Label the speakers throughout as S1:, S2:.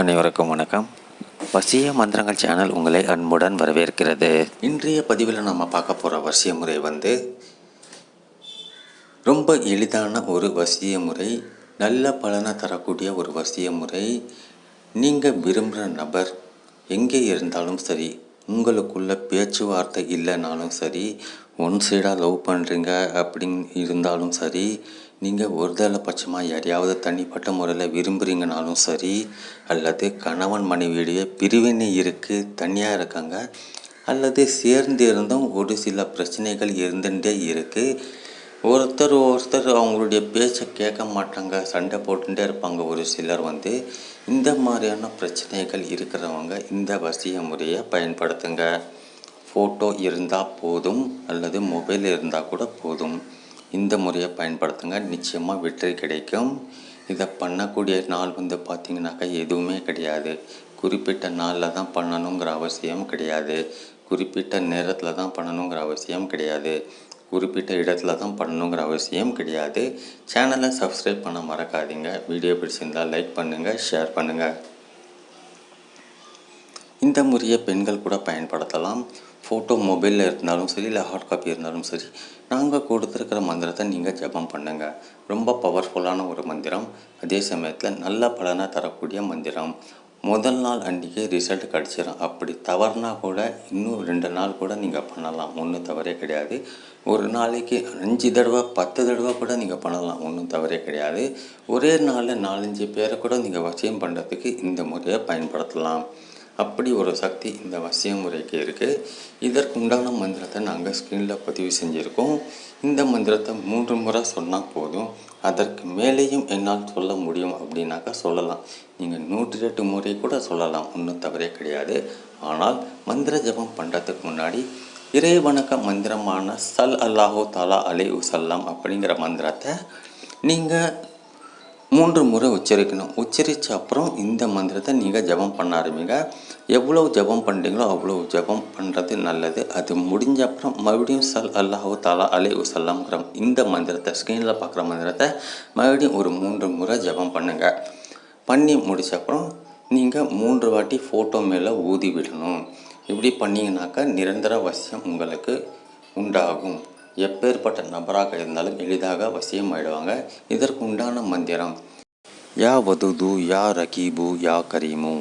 S1: அனைவருக்கும் வணக்கம். வசிய மந்திரங்கள் சேனல் உங்களை அன்புடன் வரவேற்கிறது. இன்றைய பதிவில் நம்ம பார்க்க போகிற வசிய முறை வந்து ரொம்ப எளிதான ஒரு வசிய முறை நல்ல பலனை தரக்கூடிய ஒரு வசிய முறை. நீங்கள் விரும்புகிற நபர் எங்கே இருந்தாலும் சரி உங்களுக்குள்ள பேச்சுவார்த்தை இல்லைனாலும் சரி ஒன் சைடாக லவ் பண்ணுறீங்க அப்படின்னு இருந்தாலும் சரி நீங்கள் ஒருதலை பட்சமாக யாரையாவது தனிப்பட்ட முறையில் விரும்புகிறீங்கனாலும் சரி அல்லது கணவன் மனைவியுடைய பிரிவினை இருக்குது தனியாக இருக்காங்க அல்லது சேர்ந்து இருந்தும் ஒரு சில பிரச்சனைகள் இருந்துகிட்டே இருக்குது ஒருத்தர் ஒருத்தர் அவங்களுடைய பேச்சை கேட்க மாட்டாங்க சண்டை போட்டுட்டே இருப்பாங்க ஒரு சிலர் வந்து. இந்த மாதிரியான பிரச்சனைகள் இருக்கிறவங்க இந்த வசிய முறையை பயன்படுத்துங்க. ஃபோட்டோ இருந்தால் போதும் அல்லது மொபைல் இருந்தால் கூட போதும். இந்த முறையை பயன்படுத்துங்க. நிச்சயமாக வெற்றி கிடைக்கும். இதை பண்ணக்கூடிய நாள் வந்து பார்த்திங்கனாக்கா எதுவுமே கிடையாது. குறிப்பிட்ட நாளில் தான் பண்ணணுங்கிற அவசியம் கிடையாது. குறிப்பிட்ட நேரத்தில் தான் பண்ணணுங்கிற அவசியம் கிடையாது. குறிப்பிட்ட இடத்துல தான் பண்ணணுங்கிற அவசியம் கிடையாது. சேனலை சப்ஸ்கிரைப் பண்ண மறக்காதீங்க. வீடியோ பிடிச்சிருந்தால் லைக் பண்ணுங்கள் ஷேர் பண்ணுங்கள் இந்த முறையை பெண்கள் கூட பயன்படுத்தலாம். ஃபோட்டோ மொபைலில் இருந்தாலும் சரி இல்லை ஹார்ட் காப்பி இருந்தாலும் சரி நாங்கள் கொடுத்துருக்கிற மந்திரத்தை நீங்கள் ஜெபம் பண்ணுங்கள் ரொம்ப பவர்ஃபுல்லான ஒரு மந்திரம். அதே சமயத்தில் நல்ல பலனை தரக்கூடிய மந்திரம். முதல் நாள் அன்றைக்கி ரிசல்ட் கிடச்சிடும் அப்படி தவறுனா கூட இன்னும் ரெண்டு நாள் கூட நீங்கள் பண்ணலாம். ஒன்றும் தவறே கிடையாது. ஒரு நாளைக்கு அஞ்சு தடவை பத்து தடவை கூட நீங்கள் பண்ணலாம். ஒன்றும் தவறே கிடையாது. ஒரே நாளில் நாலஞ்சு பேரை கூட நீங்கள் வசியம் பண்ணுறதுக்கு இந்த முறையை பயன்படுத்தலாம். அப்படி ஒரு சக்தி இந்த வசிய முறைக்கு இருக்குது இதற்கு உண்டான மந்திரத்தை நாங்கள் ஸ்க்ரீனில் பதிவு செஞ்சுருக்கோம். இந்த மந்திரத்தை மூன்று முறை சொன்னால் போதும். அதற்கு மேலேயும் என்னால் சொல்ல முடியும் அப்படின்னாக்கா சொல்லலாம். நீங்கள் நூற்றி எட்டு முறை கூட சொல்லலாம். ஒன்றும் தவறே கிடையாது. ஆனால் மந்திர ஜபம் பண்ணுறதுக்கு முன்னாடி இறை வணக்க மந்திரமான சல் அல்லாஹோ தாலா அலை உசல்லாம் அப்படிங்கிற மந்திரத்தை நீங்கள் மூன்று முறை உச்சரிக்கணும். உச்சரித்த அப்புறம் இந்த மந்திரத்தை நீங்கள் ஜபம் பண்ண ஆரம்பிங்க. எவ்வளோ ஜபம் பண்ணுறீங்களோ அவ்வளோ ஜபம் பண்ணுறது நல்லது. அது முடிஞ்ச அப்புறம் மறுபடியும் சல் அல்லாஹு தாலா அலே உசல்லாம்ங்கிற இந்த மந்திரத்தை ஸ்க்ரீனில் பார்க்குற மந்திரத்தை மறுபடியும் ஒரு மூன்று முறை ஜபம் பண்ணுங்கள் பண்ணி முடித்த அப்புறம் நீங்கள் மூன்று வாட்டி ஃபோட்டோ மேலே ஊதி விடணும். இப்படி பண்ணிங்கனாக்கா நிரந்தர வசியம் உங்களுக்கு உண்டாகும். எப்பேற்பட்ட நபராக இருந்தாலும் எளிதாக வசியம் ஆயிடுவாங்க இதற்கு உண்டான மந்திரம் யா வதுது யா ரகீபு யா கரீமு.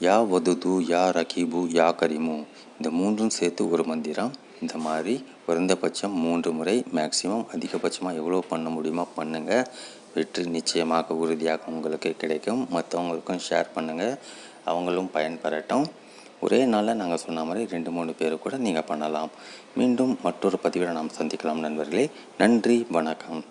S1: யா வதுது யா ரகீபு யா கரீமு. இந்த மூன்றும் சேர்த்து ஒரு மந்திரம். இந்த மாதிரி குறைந்தபட்சம் மூன்று முறை மேக்சிமம் அதிகபட்சமாக எவ்வளோ பண்ண முடியுமோ பண்ணுங்கள் வெற்றி நிச்சயமாக உறுதியாக உங்களுக்கு கிடைக்கும். மற்றவங்களுக்கும் ஷேர் பண்ணுங்கள் அவங்களும் பயன்பெறட்டும் ஒரே நாளில் நாங்கள் சொன்ன மாதிரி ரெண்டு மூணு பேர் கூட நீங்கள் பண்ணலாம். மீண்டும் மற்றொரு பதிவில் நாம் சந்திக்கலாம் நண்பர்களே. நன்றி வணக்கம்.